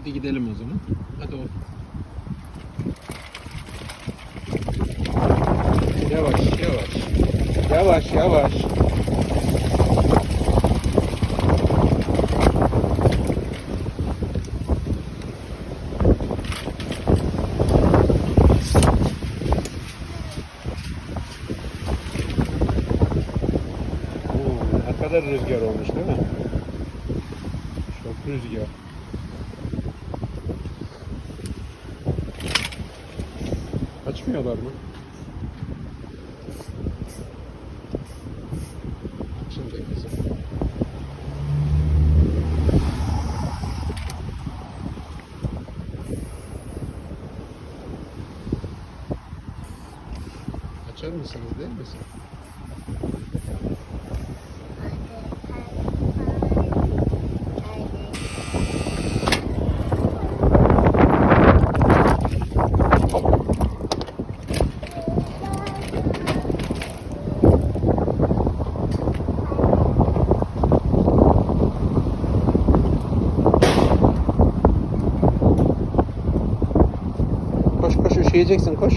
Hadi gidelim o zaman. Hadi o. Yavaş yavaş. Yavaş yavaş. Kadar rüzgar olmuş değil mi? Çok rüzgar. Açmıyorlar mı? Şimdi kızım. Açar mısınız değil mi? Koş koş üşüyeceksin koş.